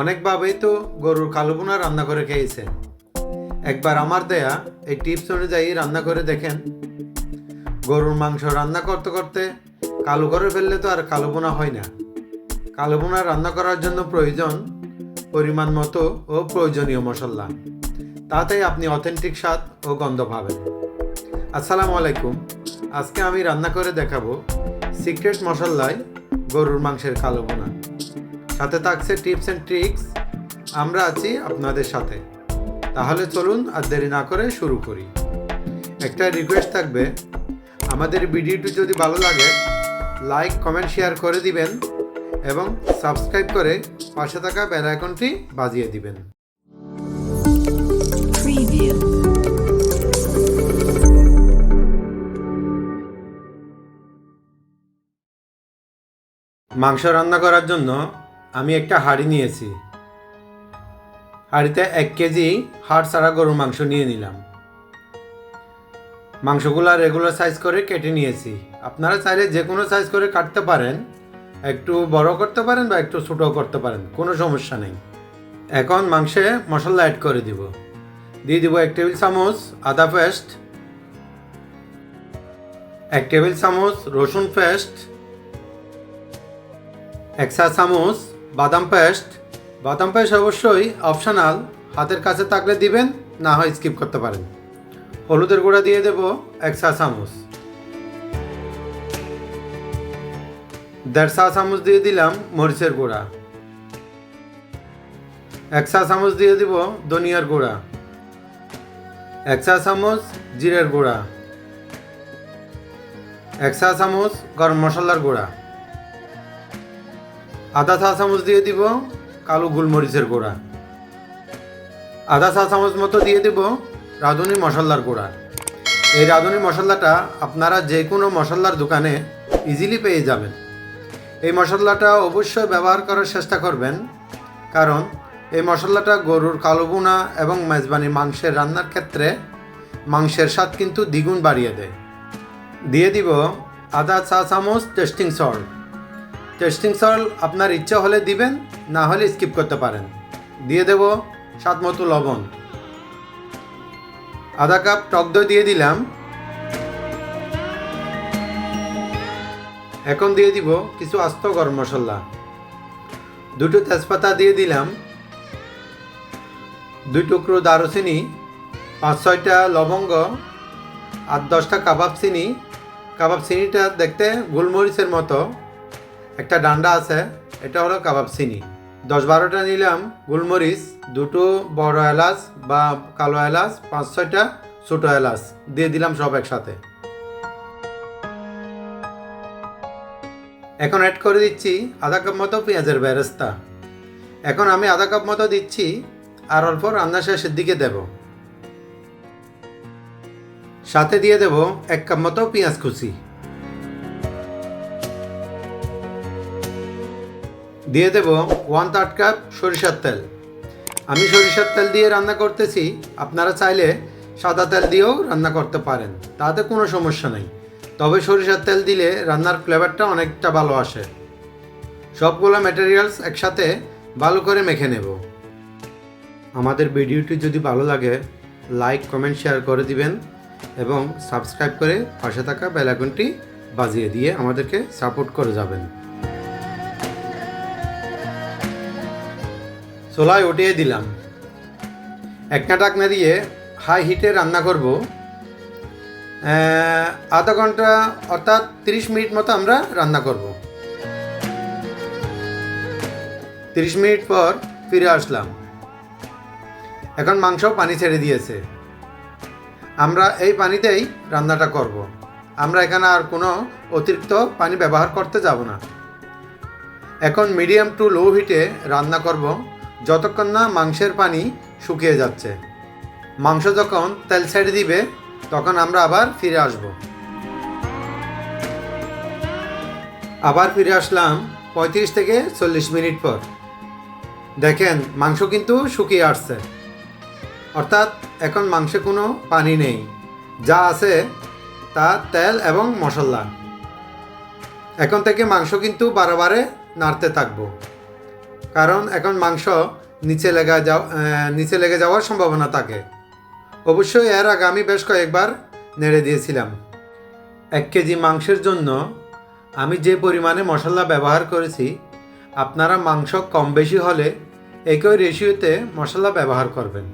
অনেকভাবেই তো গরুর কালোবোনা রান্না করে খেয়েছেন একবার আমার দেয়া এই টিপস অনুযায়ী রান্না করে দেখেন। গরুর মাংস রান্না করতে করতে কালো করে ফেললে তো আর কালো বোনা হয় না। কালো বোনা রান্না করার জন্য প্রয়োজন পরিমাণ মতো ও প্রয়োজনীয় মশলা। তাতেই আপনি অথেন্টিক স্বাদ ও গন্ধ পাবেন। আসসালামু আলাইকুম। আজকে আমি রান্না করে দেখাবো সিক্রেট মশলায় গরুর মাংসের কালো বোনা। সাথে থাকছে টিপস অ্যান্ড ট্রিক্স। আমরা আছি আপনাদের সাথে। তাহলে চলুন আর দেরি না করে শুরু করি। একটা রিকোয়েস্ট থাকবে। আমাদের ভিডিওটি যদি ভালো লাগে লাইক কমেন্ট শেয়ার করে দিবেন এবং সাবস্ক্রাইব করে পাশে থাকা বেল আইকনটি বাজিয়ে দিবেন। মাংস রান্না করার জন্য আমি একটা হাঁড়ি নিয়েছি। হাঁড়িতে এক কেজি হাড় ছাড়া গরুর মাংস নিয়ে নিলাম। মাংসগুলো রেগুলার সাইজ করে কেটে নিয়েছি। আপনারা চাইলে যে কোনো সাইজ করে কাটতে পারেন। একটু বড় করতে পারেন বা একটু ছোটো করতে পারেন, কোনো সমস্যা নেই। এখন মাংসে মশলা অ্যাড করে দিব। দিয়ে দিব এক টেবিল চামচ আদা পেস্ট, এক টেবিল চামচ রসুন পেস্ট, এক চা চামচ বাদাম পেস্ট। বাদাম পেস্ট অবশ্যই অপশনাল। হাতের কাছে থাকলে দিবেন, না হয় স্কিপ করতে পারেন। হলুদের গুঁড়া দিয়ে দেব এক চা চামচ। দেড় চা চামচ দিয়ে দিলাম মরিচের গুঁড়া। এক চা চামচ দিয়ে দিব ধনিয়ার গুঁড়া। এক চা চামচ জিরের গুঁড়া। এক চা চামচ গরম মশলার গুঁড়া। আধা চা চামচ দিয়ে দিব কালো গোলমরিচের গুঁড়া। আধা চা চামচ মতো দিয়ে দিব রাঁধুনি মশলার গুঁড়া। এই রাঁধুনি মশলাটা আপনারা যে কোনো মশলার দোকানে ইজিলি পেয়ে যাবেন। এই মশলাটা অবশ্যই ব্যবহার করার চেষ্টা করবেন, কারণ এই মশলাটা গরুর কালো বোনা এবং মেজবানি মাংসের রান্নার ক্ষেত্রে মাংসের স্বাদ কিন্তু দ্বিগুণ বাড়িয়ে দেয়। দিয়ে দিব আধা চা চামচ টেস্টিং সল্ট। টেস্টিং সল্ট আপনার ইচ্ছা হলে দিবেন, না হলে স্কিপ করতে পারেন। দিয়ে দেব স্বাদ মতো লবণ। আধা কাপ টক দই দিয়ে দিলাম। এখন দিয়ে দিব কিছু আস্ত গরম মশলা। দুটো তেজপাতা দিয়ে দিলাম। দুই টুকরো দারুচিনি, পাঁচ ছয়টা লবঙ্গ আর দশটা কাবাব চিনি। কাবাব চিনিটা দেখতে গোলমরিচের মতো। একটা ডান্ডা আছে, এটা হলো কাবাব চিনি। দশ বারোটা নিলাম, গোলমরিচ, দুটো বড় এলাচ বা কালো এলাচ, পাঁচ ছয়টা ছোটো এলাচ, দিয়ে দিলাম সব একসাথে। এখন অ্যাড করে দিচ্ছি আধা কাপ মতো পেঁয়াজের বেরেস্তা। এখন আমি আধা কাপ মতো দিচ্ছি, আর অল্প রান্না শেষের দিকে দেব। সাথে দিয়ে দেব এক কাপ মতো পেঁয়াজ কুচি। দিয়ে দেব ওয়ান থার্ড কাপ সরিষার তেল। আমি সরিষার তেল দিয়ে রান্না করতেছি, আপনারা চাইলে সাদা তেল দিয়েও রান্না করতে পারেন, তাতে কোনো সমস্যা নেই। তবে সরিষার তেল দিলে রান্নার ফ্লেভারটা অনেকটা ভালো আসে। সবগুলো ম্যাটেরিয়ালস একসাথে ভালো করে মেখে নেব। আমাদের ভিডিওটি যদি ভালো লাগে লাইক কমেন্ট শেয়ার করে দিবেন এবং সাবস্ক্রাইব করে পাশে থাকা বেল আইকনটি বাজিয়ে দিয়ে আমাদেরকে সাপোর্ট করে যাবেন। চোলায় উঠিয়ে দিলাম। একটা টাকনা দিয়ে হাই হিটে রান্না করব। আধা ঘণ্টা অর্থাৎ তিরিশ মিনিট মতো আমরা রান্না করব। তিরিশ মিনিট পর ফিরে আসলাম। এখন মাংস পানি ছেড়ে দিয়েছে। আমরা এই পানিতেই রান্নাটা করব। আমরা এখানে আর কোনো অতিরিক্ত পানি ব্যবহার করতে যাব না। এখন মিডিয়াম টু লো হিটে রান্না করব। যতক্ষণ না মাংসের পানি শুকিয়ে যাচ্ছে। মাংস যখন তেল ছেড়ে দিবে, তখন আমরা আবার ফিরে আসব। আবার ফিরে আসলাম পঁয়ত্রিশ থেকে চল্লিশ মিনিট পর। দেখেন, মাংস কিন্তু শুকিয়ে আসছে। অর্থাৎ এখন মাংসে কোনো পানি নেই। যা আছে তা তেল এবং মশলা। এখন থেকে মাংস কিন্তু বারে বারে নাড়তে থাকব। কারণ এখন মাংস নিচে লেগে যাও নিচে লেগে যাওয়ার সম্ভাবনা থাকে। অবশ্যই এর আগে আমি বেশ কয়েকবার নেড়ে দিয়েছিলাম। এক কেজি মাংসের জন্য আমি যে পরিমাণে মশলা ব্যবহার করেছি, আপনারা মাংস কম বেশি হলে একই রেশিওতে মশলা ব্যবহার করবেন।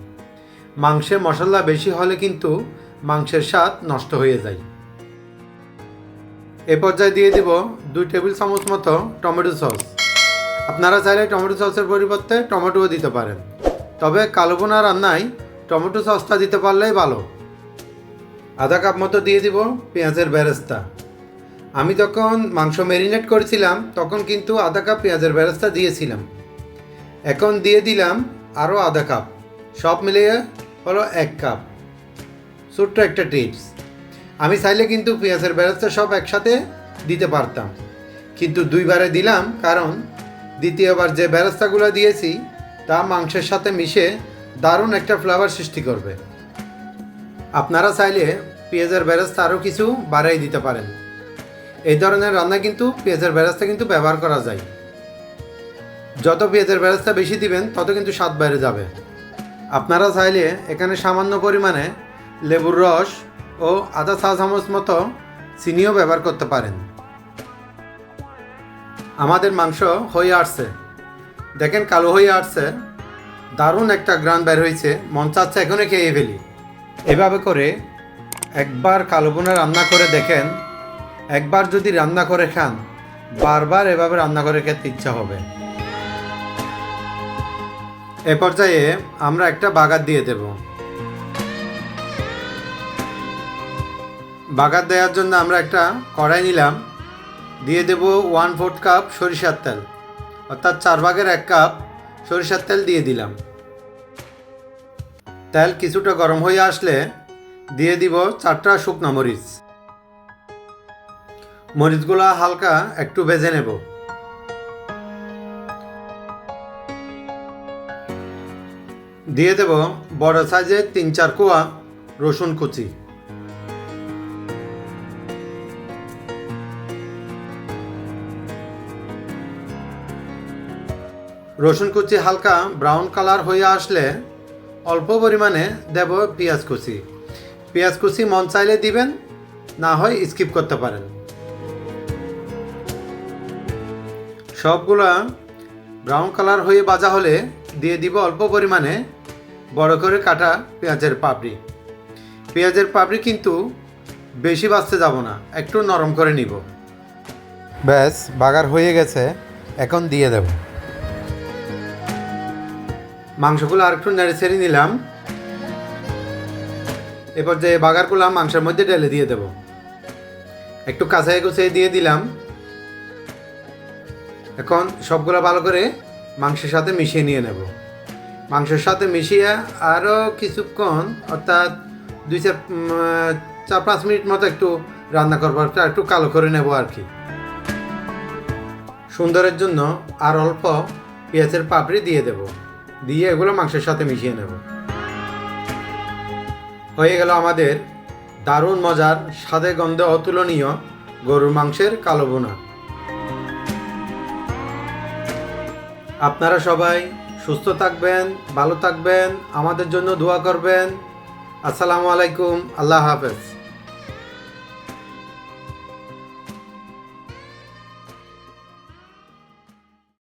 মাংসে মশলা বেশি হলে কিন্তু মাংসের স্বাদ নষ্ট হয়ে যায়। এ পর্যায়ে দিয়ে দিব দুই টেবিল চামচ মতো টমেটো সস। আপনারা চাইলে টমেটো সসের পরিবর্তে টমেটোও দিতে পারেন। তবে কালো বোনা রান্নায় টমেটো সসটা দিতে পারলেই ভালো। আধা কাপ মতো দিয়ে দিব পেঁয়াজের বেরেস্তা। আমি যখন মাংস ম্যারিনেট করেছিলাম, তখন কিন্তু আধা কাপ পেঁয়াজের বেরেস্তা দিয়েছিলাম। এখন দিয়ে দিলাম আরও আধা কাপ। সব মিলিয়ে হলো এক কাপ। ছোট্ট একটা টিপস। আমি চাইলে কিন্তু পেঁয়াজের বেরেস্তা সব একসাথে দিতে পারতাম। কিন্তু দুইবারে দিলাম কারণ দ্বিতীয়বার যে বেরেস্তাগুলো দিয়েছি, তা মাংসের সাথে মিশে দারুণ একটা ফ্লেভার সৃষ্টি করবে। আপনারা চাইলে পেঁয়াজের বেরেস্তা আরও কিছু বাড়াই দিতে পারেন। এই ধরনের রান্না কিন্তু পেঁয়াজের বেরেস্তা কিন্তু ব্যবহার করা যায়। যত পেঁয়াজের বেরেস্তা বেশি দিবেন, তত কিন্তু স্বাদ বেড়ে যাবে। আপনারা চাইলে এখানে সামান্য পরিমাণে লেবুর রস ও আধা চা চামচ মতো চিনিও ব্যবহার করতে পারেন। আমাদের মাংস হয়ে আসছে। দেখেন কালো হয়ে আসছে। দারুণ একটা গ্রান বের হয়েছে। মন চাচ্ছে এখনই খেয়ে ফেলি। এভাবে করে একবার কালো বোনা রান্না করে দেখেন। একবার যদি রান্না করে খান, বারবার এভাবে রান্না করে খেতে ইচ্ছা হবে। এ পর্যায়ে আমরা একটা বাগার দিয়ে দেব। বাগার দেওয়ার জন্য আমরা একটা কড়াই নিলাম। দিয়ে দেব ওয়ান ফোর্থ কাপ সরিষার তেল, অর্থাৎ চার ভাগের এক কাপ সরিষার তেল দিয়ে দিলাম। তেল কিছুটা গরম হয়ে আসলে দিয়ে দিব চারটা শুকনো মরিচ। মরিচগুলো হালকা একটু ভেজে নেব। দিয়ে দেব বড় সাইজের তিন চার কোয়া রসুন কুচি। রসুন কুচি হালকা ব্রাউন কালার হয়ে আসলে অল্প পরিমাণে দেব পেঁয়াজ কুচি। পেঁয়াজ কুচি মন চাইলে দিবেন, না হয় স্কিপ করতে পারেন। সবগুলা ব্রাউন কালার হয়ে ভাজা হলে দিয়ে দিব অল্প পরিমাণে বড় করে কাটা পেঁয়াজের পাপড়ি। পেঁয়াজের পাপড়ি কিন্তু বেশি বাঁচতে যাব না, একটু নরম করে নিব। ব্যাস, বাগার হয়ে গেছে, এখন দিয়ে দেব। মাংসগুলো আর একটু নেড়ে ছেড়ে নিলাম। এরপর যে বাগারগুলো মাংসের মধ্যে ঢেলে দিয়ে দেব। একটু কাঁচাই কুচাই দিয়ে দিলাম। এখন সবগুলো ভালো করে মাংসের সাথে মিশিয়ে নিয়ে নেব। মাংসের সাথে মিশিয়ে আরও কিছুক্ষণ, অর্থাৎ দুই চার চার পাঁচ মিনিট মতো একটু রান্না করব একটা একটু কালো করে নেব আর কি। সুন্দরের জন্য আর অল্প পেঁয়াজের পাপড়ি দিয়ে দেব। দিয়ে এগুলো মাংসের সাথে মিশিয়ে নেব। হয়ে গেল আমাদের দারুণ মজার, স্বাদে গন্ধে অতুলনীয় গরুর মাংসের কালো বোনা আপনারা সবাই সুস্থ থাকবেন, ভালো থাকবেন, আমাদের জন্য দোয়া করবেন। আসসালামু আলাইকুম, আল্লাহ হাফেজ।